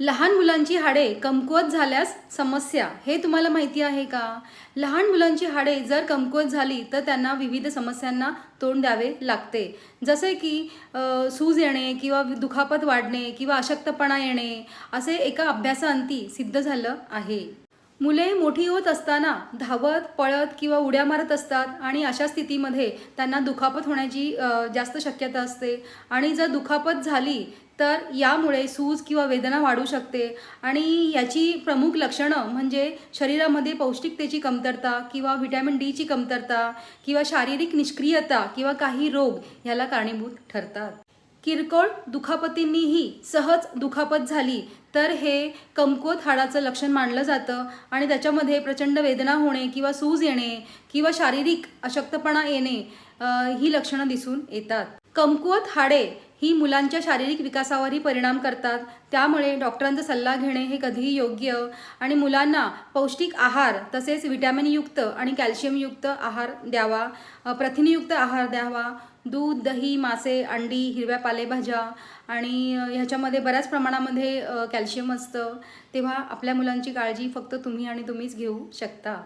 लहान मुलांची हाडे कमकुवत झाल्यास समस्या हे तुम्हाला माहिती आहे का? लहान मुलांची हाडे जर कमकुवत झाली तर त्यांना विविध समस्यांना तोंड द्यावे लागते. जसे की सूज येणे किंवा दुखापत वाढणे किंवा अशक्तपणा येणे असे एका अभ्यासाअंती सिद्ध झालं आहे. मुले मोठी होत असताना धावत पळत किंवा उड्या मारत असतात आणि अशा स्थितीमध्ये त्यांना दुखापत होण्याची जास्त शक्यता असते. आणि जर दुखापत झाली तर यामुळे सूज किंवा वेदना वाढू शकते. आणि याची प्रमुख लक्षणं म्हणजे शरीरामध्ये पौष्टिकतेची कमतरता किंवा व्हिटॅमिन डीची कमतरता किंवा शारीरिक निष्क्रियता किंवा काही रोग ह्याला कारणीभूत ठरतात. किरकोळ दुखापतींनीही सहज दुखापत झाली तर हे कमकुवत हाडाचं लक्षण मानलं जातं आणि त्याच्यामध्ये प्रचंड वेदना होणे किंवा सूज येणे किंवा शारीरिक अशक्तपणा येणे ही लक्षणं दिसून येतात. कमकुवत हाडे ही मुलांच्या शारीरिक विकासावरही परिणाम करतात. त्यामुळे डॉक्टरांचा सल्ला घेणे हे कधीही योग्य आणि मुलांना पौष्टिक आहार तसेच विटॅमिनयुक्त आणि कॅल्शियमयुक्त आहार द्यावा प्रथिनयुक्त आहार द्यावा दूध दही मासे अंडी हिरव्या पालेभाज्या आणि ह्याच्यामध्ये बऱ्याच प्रमाणामध्ये कॅल्शियम असतं. तेव्हा आपल्या मुलांची काळजी फक्त तुम्ही आणि तुम्हीच घेऊ शकता.